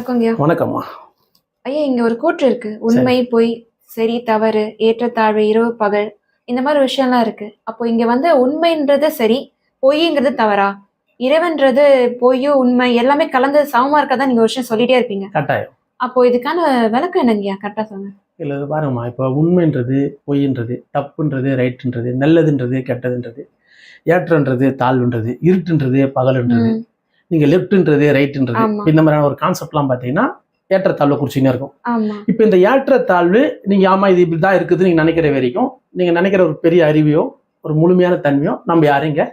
வணக்கங்கய்யா. வணக்கம்மா. ஐயா இங்க ஒரு கூற்று இருக்கு. உண்மை பொய் சரி தவறு ஏற்றத்தாழ்வு இரவு பகல் இந்த மாதிரி விஷயம்லாம் இருக்கு. அப்போ இங்க வந்து உண்மைன்றது சரி பொய்ங்கிறது தவறா? இறைவன்றது பொய்யோ உண்மை எல்லாமே கலந்து சமமா இருக்கதான் நீங்க ஒரு விஷயம் சொல்லிட்டே இருப்பீங்க. கட்டாயம். அப்போ இதுக்கான விளக்கம் என்னங்கய்யா? கரெக்டா சொல்லுங்க. இல்லை பாருங்கம்மா. இப்போ உண்மைன்றது பொய்ன்றது தப்புன்றது ரைட்டுன்றது நல்லதுன்றது கெட்டதுன்றது ஏற்றன்றது தாழ்வுன்றது இருட்டுன்றது பகலுன்றது. நீங்க லெஃப்ட்ன்றது ரைட்டுன்றது ஆமா. இந்த மாதிரியான ஒரு கான்செப்ட்லாம் பார்த்தீங்கன்னா ஏற்றத்தாழ்வை குறிச்சின்னு இருக்கும். இப்போ இந்த ஏற்றத்தாழ்வு நீங்க ஆமா இது இப்படி தான் இருக்குது நீங்க நினைக்கிற வரைக்கும் நீங்க நினைக்கிற ஒரு பெரிய அறிவையோ ஒரு முழுமையான தன்மையோ நம்ம யாரும் இங்க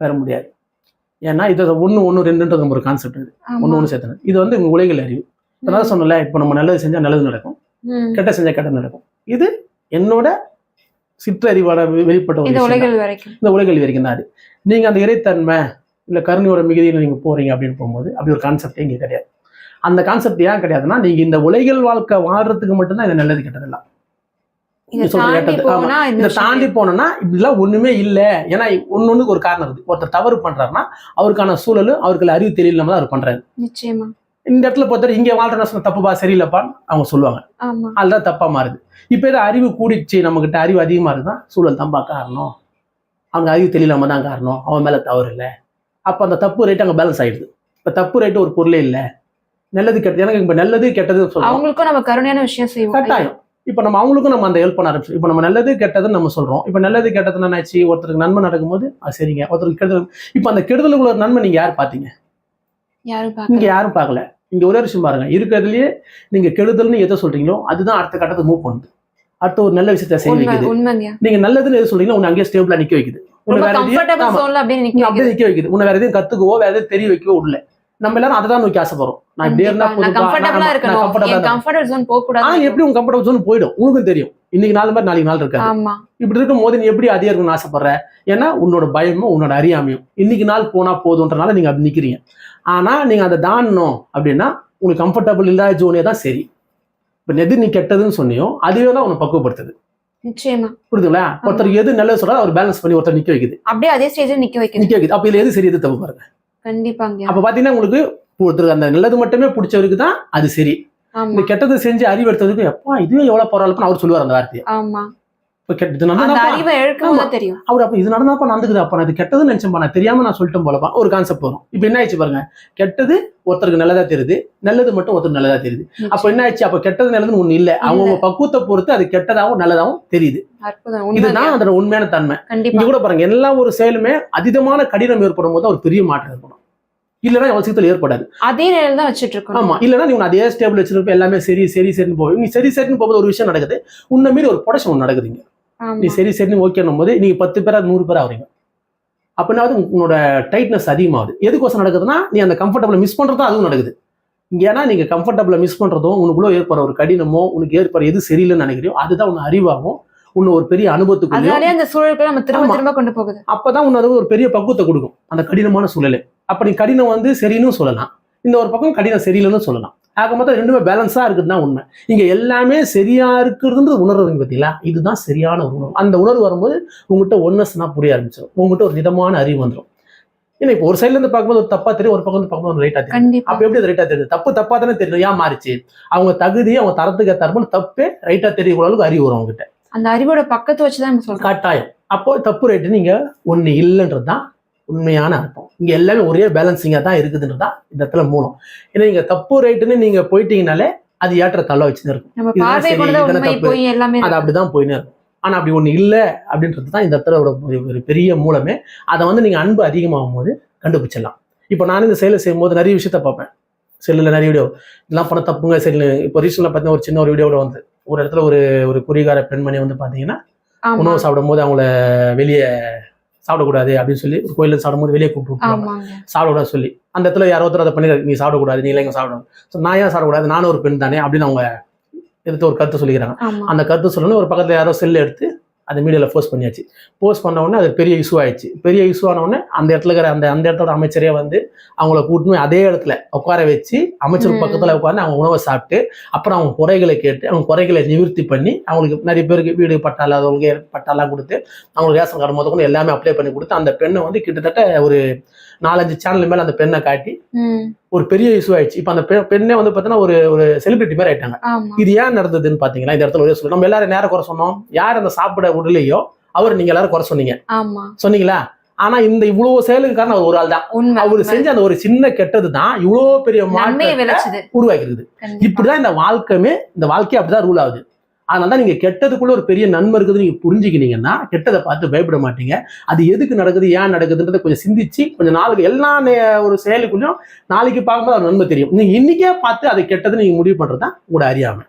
பெற முடியாது. ஏன்னா இது ஒன்று ஒன்று ரெண்டுன்றது நம்ம ஒரு கான்செப்ட் இது. ஒன்று ஒன்று சேர்த்தது. இது வந்து உலகில் அறிவு. அதான் சொன்னல இப்போ நம்ம நல்லது செஞ்சா நல்லது நடக்கும். கெட்ட செஞ்சா கெட்டது நடக்கும். இது என்னோட சிற்றறிவான வெ- வெளிப்பட்ட ஒரு இந்த. உலகில் வரைக்கும். இந்த உலகில் வரைக்கும் தான் அது. நீங்க அந்த இறைத்தன்மை இல்ல கருணையோட மிகுதியில் நீங்க போறீங்க அப்படின்னு போகும்போது அப்படி ஒரு கான்செப்டே இங்க கிடையாது. அந்த கான்செப்ட் ஏன் கிடையாதுன்னா நீங்க இந்த உலகில் வாழ்க்கை வாழ்றதுக்கு மட்டும்தான் இது நல்லது கெட்டதெல்லாம். இதை தாண்டி போனோம்னா இப்படிலாம் ஒண்ணுமே இல்ல. ஏன்னா ஒன்னொன்னுக்கு ஒரு காரணம் இருக்குது. ஒருத்தர் தவறு பண்றாருன்னா அவருக்கான சூழல் அவருக்கு அறிவு தெரியலாம தான் அவர் பண்றாரு. இந்த இடத்துல பொறுத்தவரை இங்க வாழ்ற சொன்ன தப்புப்பா சரியில்லைப்பான்னு அவங்க சொல்லுவாங்க. அதுதான் தப்பா மாறுது. இப்போ ஏதோ அறிவு கூடிச்சு நம்மகிட்ட அறிவு அதிகமா இருக்குதான் சூழல் தான்ப்பா காரணம். அவங்க அறிவு தெரியலாம தான் காரணம். அவன் மேல தவறு இல்லை. அப்போ அந்த தப்பு ரேட் அங்கே பேலன்ஸ் ஆயிடுது. இப்போ தப்பு ரேட்டு ஒரு பொருளே இல்லை. நல்லது கெட்டது எனக்கு இப்போ நல்லது கெட்டது அவங்களுக்கும் நம்ம கருணையான விஷயம் செய்வோம். கட்டாயம் இப்போ நம்ம அவங்களுக்கும் நம்ம அந்த ஹெல்ப் பண்ண ஆரம்பிச்சோம் இப்போ நம்ம நல்லது கெட்டதுன்னு நம்ம சொல்றோம். இப்போ நல்லது கெட்டதுன்னு என்னாச்சு ஒருத்தருக்கு நன்மை நடக்கும்போது அது சரிங்க. ஒருத்தருக்கு கெடுதல் இப்போ அந்த கெடுதலுக்குள்ள ஒரு நன்மை நீங்க யார் பார்த்தீங்க? யாரும் இங்க யாரும் பார்க்கல. இங்க ஒரே விஷயம் பாருங்க. இருக்கிறதுலயே நீங்க கெடுதல்னு எதை சொல்றீங்களோ அதுதான் அடுத்த கட்டத்தை மூவ் பண்ணுது. அடுத்த ஒரு நல்ல விஷயத்தை செய்ய வைக்குது. உண்மைங்கய்யா நீங்க நல்லதுன்னு எது சொல்றீங்களோ உன்னை அங்கேயே ஸ்டேபிளா நிக்க வைக்குது. உன்னை வேற எதையும் அப்படியே நிக்க வைக்குது. உன்னை வேற கத்துக்கவோ வேற எதையும் தெரிய வைக்கவோ இல்ல நம்ம எல்லாரும் அதை தான் நோக்கி ஆசைப்படுறோம். நான் இப்படியே இருந்தா எப்படி உங்க கம்ஃபர்டபுள் ஜோன் போயிடும்? உனக்கும் தெரியும். இன்னைக்கு நாலு மாதிரி நாளைக்கு நாள் இருக்காது. இப்படி இருக்கும் போது நீ எப்படி அதே இருக்கணும்னு ஆசைப்படுற? ஏன்னா உன்னோட பயமும் உன்னோட அறியாமையும். இன்னைக்கு நாள் போனா போதுன்றனால நீங்க அப்படி நிக்கிறீங்க. ஆனா நீங்க அதை தாண்டணும் அப்படின்னா உனக்கு கம்ஃபர்டபுள் இல்லாத ஜோனே தான் சரி. இப்ப எது நீ கெட்டதுன்னு சொன்னியோ அதுவே தான் உன்னை பக்குவப்படுத்துது. நிச்சயமா. புரியுதுங்களா? ஒருத்தர் எது நல்லது சொல்றா அவர் பேலன்ஸ் பண்ணி ஒருத்தர் நிக்க வைக்குது. அப்படியே அதே ஸ்டேஜ்ல நிக்க வைக்குது நிக்க வைக்குது. அப்ப இதுல எது சரி எது தப்பு பாருங்க. கண்டிப்பாங்க. அப்ப பாத்தீங்கன்னா உங்களுக்கு ஒருத்தருக்கு அந்த நல்லது மட்டுமே பிடிச்சவருக்கு தான் அது சரி. இந்த கெட்டது செஞ்சு அறிவு எடுத்ததுக்கு எப்பா இதுவே எவ்வளவு பரவாயில்லன்னு அவர் சொல்லுவார் அந்த வார்த்தையை. நடந்தா தெரியும். அவர் அப்ப இது நடந்தாப்பா நடந்துக்குது அப்ப. நான் இது கெட்டதுன்னு நினைச்சேன் நான் தெரியாம நான் சொல்லிட்டேன் போலப்பா. ஒரு கான்செப்ட் வரும். இப்ப என்ன ஆயிடுச்சு பாருங்க. கெட்டது ஒருத்தருக்கு நல்லதா தெரியுது நல்லது மட்டும் ஒருத்தருக்கு நல்லதா தெரியுது. அப்ப என்ன ஆயிடுச்சு? அப்ப கெட்டது நல்லதுன்னு ஒண்ணு இல்ல. அவங்க பக்குவத்தை பொறுத்து அது கெட்டதாவும் நல்லதாவும் தெரியுது. இதுதான் அதோட உண்மையான தன்மை. இங்க கூட பாருங்க எல்லா ஒரு செயலுமே அதீதமான கடினம் ஏற்படும் போது ஒரு பெரிய மாற்றம் ஏற்படும். இல்லைன்னா சீக்கிரம் ஏற்படாது. அதே நிலையில தான் வச்சிட்டு இருக்கோம் ஆமா. இல்லைன்னா நீ அதே ஸ்டேபிள் வச்சிருப்ப எல்லாமே சரி சரி சரின்னு போகும் நீ சரி சரின்னு போகும்போது ஒரு விஷயம் நடக்குது. உன்னை மீறி ஒரு புடச்சம் ஒன்று நடக்குதுங்க நீ சரி சரின்னு ஓகேன்னும் போது நீங்க பத்து பேரா நூறு பேரா ஆகுறீங்க அப்படின்னாவது உன்னோட டைட்னஸ் அதிகமாகுது. எதுக்கோசம் நடக்குதுன்னா நீ அந்த கம்ஃபர்டபுளை மிஸ் பண்றதும் அதுவும் நடக்குது. இங்க ஏன்னா நீங்க கம்ஃபர்டபுளை மிஸ் பண்றதும் உனக்குள்ள ஏற்படுற ஒரு கடினமோ உனக்கு ஏற்படுற எது சரியில்லைன்னு நினைக்கிறியோ அதுதான் உன்னை அறிவாகும் உன்னை ஒரு பெரிய அனுபவத்துக்குள்ளேயும் அதனாலே அந்த சூழலுக்குள்ள நம்ம திரும்ப. திரும்ப கொண்டு போகுது. அப்பதான் உன்னை அது ஒரு பெரிய பக்குவத்தை கொடுக்கும். அந்த கடினமான சூழலை. அப்ப நீ கடினம் வந்து சரின்னு சொல்லலாம். இந்த ஒரு பக்கம் கடினம் சரியில்லைன்னு சொல்லலாம். ஆக மொத்தம் ரெண்டுமே பேலன்ஸா இருக்குது தான் உண்மை. இங்க எல்லாமே சரியா இருக்குதுன்றது உணர்றதுங்க பார்த்தீங்களா இதுதான் சரியான ஒரு உணர்வு. அந்த உணர்வு வரும்போது உங்ககிட்ட ஒன்னஸ்னா புரிய ஆரம்பிச்சிடும் உங்ககிட்ட ஒரு விதமான அறிவு வந்துடும் ஏன்னா இப்போ ஒரு சைட்ல இருந்து பார்க்கும்போது ஒரு தப்பா தெரியும் ஒரு பக்கம் வந்து பார்க்கும்போது ரைட்டா தெரியும். அப்ப எப்படி அது ரைட்டா தெரியுது? தப்பு தப்பா தானே தெரியும் ஏன் மாறிச்சு? அவங்க தகுதி அவங்க தரத்துக்கு ஏற்றாற்போல் தப்பே ரைட்டா தெரியக்கூடிய அளவுக்கு அறிவு வரும் அவங்ககிட்ட. அந்த அறிவோட பக்கத்தை வச்சுதான் சொல்றோம் கட்டாயம். அப்போ தப்பு ரேட்டு நீங்க ஒண்ணு இல்லைன்றது தான் உண்மையான அர்த்தம். இங்க எல்லாமே ஒரே பேலன்சிங்கா தான் இருக்குதுன்றது தான் இந்த இடத்துல மூலம். ஏன்னா நீங்க தப்பு ரேட்டுன்னு நீங்க போயிட்டீங்கனாலே அது ஏற்ற தள்ள வச்சுன்னு இருக்கும். அது அப்படிதான் போயின்னு இருக்கும். ஆனா அப்படி ஒண்ணு இல்லை அப்படின்றது தான் இந்த இடத்துல ஒரு பெரிய மூலமே. அதை வந்து நீங்க அன்பு அதிகமாகும் போது கண்டுபிடிச்சிடலாம். இப்போ நான் இந்த செயலை செய்யும்போது நிறைய விஷயத்த பார்ப்பேன். செல்லில் நிறைய வீடியோ இதெல்லாம் பண்ண தப்புங்க செல்லு இப்போ ரீசெண்டாக பார்த்தீங்கன்னா ஒரு சின்ன ஒரு வீடியோவில் வந்து ஒரு இடத்துல ஒரு ஒரு குறிகார பெண்மணி வந்து பார்த்தீங்கன்னா உணவு சாப்பிடும்போது அவங்கள வெளியே சாப்பிடக்கூடாது அப்படின்னு சொல்லி ஒரு கோயிலில் சாப்பிடும்போது வெளியே கூப்பிட்டு சாப்பிடக்கூடாது சொல்லி. அந்த இடத்துல யாரோ ஒருத்தர் அதை பண்ணி நீ சாப்பிடக்கூடாது நீ இங்கே சாப்பிடணும். ஸோ நான் ஏன் சாப்பிடக்கூடாது? நானும் ஒரு பெண் தானே அப்படின்னு அவங்க எடுத்து ஒரு கருத்து சொல்லிக்கிறாங்க. அந்த கருத்து சொல்லணும். ஒரு பக்கத்தில் யாரோ செல் எடுத்து அந்த மீடியாவில் போஸ்ட் பண்ணியாச்சு. போஸ்ட் பண்ண உடனே அது பெரிய இஷ்யூ ஆயிடுச்சு. பெரிய இஷ்யூ ஆன உடனே அந்த இடத்துல இருக்கிற அந்த அந்த இடத்தோட அமைச்சரே வந்து அவங்கள கூட்டணும் அதே இடத்துல உட்கார வச்சு அமைச்சர். பக்கத்தில் உட்காந்து அவங்க உணவை சாப்பிட்டு அப்புறம் அவங்க குறைகளை கேட்டு அவங்க குறைகளை நிவர்த்தி பண்ணி அவங்களுக்கு நிறைய பேருக்கு வீடு பட்டா இல்லாதவங்களுக்கு பட்டாலாம் கொடுத்து அவங்களுக்கு ரேஷன் கார்டு முதல் கொண்டு எல்லாமே அப்ளை பண்ணி கொடுத்து அந்த பெண்ணை வந்து கிட்டத்தட்ட ஒரு நாலஞ்சு சேனல் மேல அந்த பெண்ணை காட்டி ஒரு பெரிய இஷ்யூ ஆயிடுச்சு. இப்போ அந்த பெண்ணே வந்து பார்த்தீங்கன்னா ஒரு ஒரு செலிபிரிட்டி மாதிரி ஆயிட்டாங்க. இது ஏன் நடந்ததுன்னு பாத்தீங்களா? இந்த இடத்துல ஒரே சொல்லு நம்ம எல்லாரும் நேரம் குறை சொன்னோம். யார் அந்த சாப்பிட விடலையோ அவர் நீங்க எல்லாரும் குறை சொன்னீங்க. சொன்னீங்களா? ஆனா இந்த இவ்வளவு செயலுக்கு காரணம் அவர் ஒரு ஆள் தான். அவர். செஞ்ச அந்த ஒரு சின்ன கெட்டது தான் இவ்வளவு பெரிய மாற்றத்தை கண்டிப்பா. இப்படிதான் இந்த வாழ்க்கையுமே இந்த வாழ்க்கை அப்படிதான் ரூல் ஆகுது. அதனால தான் நீங்க கெட்டதுக்குள்ள ஒரு பெரிய நன்மை இருக்குது நீங்க புரிஞ்சுக்கினீங்கன்னா கெட்டதை பார்த்து பயப்பட மாட்டீங்க. அது எதுக்கு நடக்குது ஏன் நடக்குதுன்றதை கொஞ்சம் சிந்திச்சு கொஞ்சம் நாளுக்கு எல்லா ஒரு செயலுக்குள்ளயும் நாளைக்கு பார்க்கும்போது அது நன்மை தெரியும். நீங்க இன்னைக்கே பார்த்து அது கெட்டது நீங்க முடிவு பண்றதுதான் உங்களோட அறியாமை.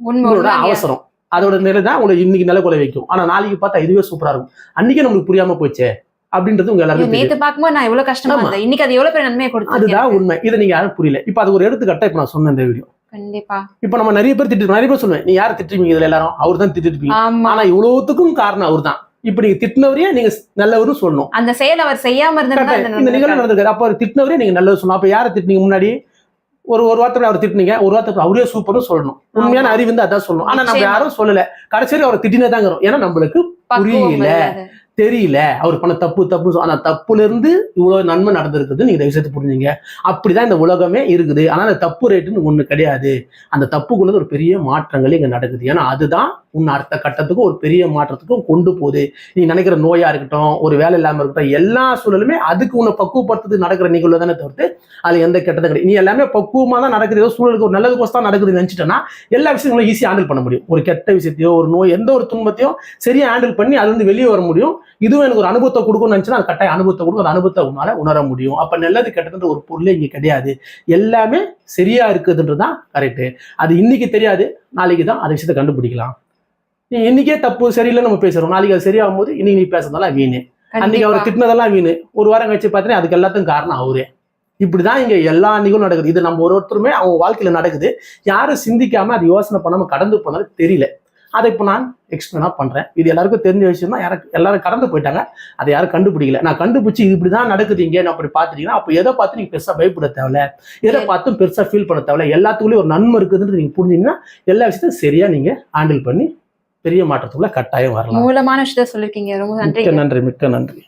உங்களோட அவசரம். அதோட நிலை தான் உங்களை இன்னைக்கு நிலை கொலை வைக்கும். ஆனா நாளைக்கு பார்த்தா இதுவே சூப்பரா இருக்கும். அன்னைக்கே நம்மளுக்கு புரியாம போச்சே? அப்படின்றது உங்க எல்லாருக்கும். நேத்து பாக்கும்போது நான் எவ்வளவு கஷ்டமா. இருந்தேன். இன்னைக்கு அது எவ்வளவு பெரிய நன்மையை கொடுத்தது அதுதான் உண்மை. இதை நீங்க யாரும் புரியல. இப்ப அது ஒரு எடுத்துக்காட்டா இப்ப நான் சொன்ன இந்த வீடியோ. கண்டிப்பா. இப்ப நம்ம நிறைய பேர் திட்டு நிறைய பேர் சொல்லுவேன் நீ யாரை திட்டுவீங்க இதுல எல்லாரும்? அவர் தான் திட்டிருப்பீங்க. ஆனா இவ்வளவுத்துக்கும் காரணம் அவர் தான். இப்ப நீங்க திட்டினவரையே நீங்க நல்லவரும் சொல்லணும். அந்த செயல் அவர் செய்யாம இருந்தா? இந்த நிகழ்வு நடந்திருக்காரு அப்ப அவர் திட்டினவரே நீங்க நல்லது சொல்லணும். அப்ப யாரை திட்டினீங்க முன்னாடி? ஒரு ஒரு வார்த்தை அவர் திட்டினீங்க ஒரு வார்த்தை அவரே சூப்பர்னு சொல்லணும். உண்மையான அறிவு வந்து அதான் சொல்லணும். ஆனா நம்ம. யாரும் சொல்லல. கடைசியில் அவரை திட்டினதாங்கிறோம். ஏன்னா நம்மளுக்கு புரியல. தெரியல. அவர் பண்ண தப்பு தப்பு சொ- அந்த தப்புல இருந்து இவ்வளவு நன்மை நடந்திருக்குது நீங்க தயவு செய்து புரிஞ்சுங்க. அப்படிதான் இந்த உலகமே இருக்குது. ஆனா அந்த தப்பு ரேட்டுன்னு ஒண்ணு கிடையாது. அந்த தப்புக்குள்ளது ஒரு பெரிய மாற்றங்கள் இங்க நடக்குது. ஏன்னா அதுதான் உன் அடுத்த கட்டத்துக்கும் ஒரு பெரிய மாற்றத்துக்கும் கொண்டு போகுது. நீ நினைக்கிற நோயா இருக்கட்டும் ஒரு வேலை இல்லாமல் இருக்கட்டும் எல்லா சூழலுமே அதுக்கு உன்னை பக்குவப்படுத்துறது நடக்கிற நிகழ்வு தானே தவிர்த்து அது எந்த கெட்டதும் கிடையாது. நீ எல்லாமே பக்குவமாக தான் நடக்குது. ஏதோ சூழலுக்கு ஒரு நல்லது தான் நடக்குதுன்னு நினைச்சிட்டேன்னா எல்லா விஷயங்களும் ஈஸியாக ஹேண்டில் பண்ண முடியும். ஒரு கெட்ட விஷயத்தையோ ஒரு நோய் எந்த ஒரு துன்பத்தையும் சரியாக ஹேண்டில் பண்ணி அதுலேருந்து வெளியே வர முடியும். இதுவும் எனக்கு ஒரு அனுபவத்தை கொடுக்கும்னு நினச்சினா அது கட்டாய அனுபவத்தை கொடுக்கும். அந்த அனுபவத்தை உன்னால உணர முடியும். அப்போ நல்லது கெட்டதுன்ற ஒரு பொருளே இங்கே கிடையாது. எல்லாமே சரியா இருக்குதுன்றது தான் கரெக்டு அது இன்னைக்கு தெரியாது நாளைக்கு தான் அந்த விஷயத்தை கண்டுபிடிக்கலாம். நீ இன்னைக்கே தப்பு சரியில்லைன்னு நம்ம பேசுறோம். நாளைக்கு அது சரியாகும் போது இன்னைக்கு நீ பேசுறதெல்லாம் வீணு. அன்னைக்கு அவர் திட்டினதெல்லாம் வீணு. ஒரு வாரம் கழிச்சு பார்த்தீங்கன்னா அதுக்கு எல்லாத்துக்கும் காரணம் அவரே. இப்படிதான் இங்க எல்லா நிகழும் நடக்குது. இது நம்ம ஒரு ஒருத்தருமே அவங்க வாழ்க்கையில நடக்குது. யாரும் சிந்திக்காம அது யோசனை பண்ணாம கடந்து போனாலும் தெரியல. அதை இப்போ நான் எக்ஸ்பிளைனா பண்றேன். இது எல்லாருக்கும் தெரிஞ்ச விஷயம் தான். யாரும் எல்லாரும் கடந்து போயிட்டாங்க. அதை யாரும் கண்டுபிடிக்கல. நான் கண்டுபிடிச்சு இது இப்படிதான் நடக்குது இங்க. அப்படி பார்த்துட்டீங்கன்னா அப்போ எதை பார்த்து நீங்க பெருசா பயப்பட தேவையில்ல. எதை பார்த்தும் பெருசா ஃபீல் பண்ண தேவையில்ல. எல்லாத்துக்குள்ளேயும் ஒரு நன்மை இருக்குதுன்னு நீங்க புரிஞ்சீங்கன்னா எல்லா விஷயத்தையும் சரியா நீங்க ஹேண்டில் பண்ணி பெரிய மாற்றத்துக்குள்ள கட்டாயம் வரலாம். மூலமான விஷயத்த சொல்லிருக்கீங்க. ரொம்ப நன்றி மிக்க நன்றி மிக்க நன்றி.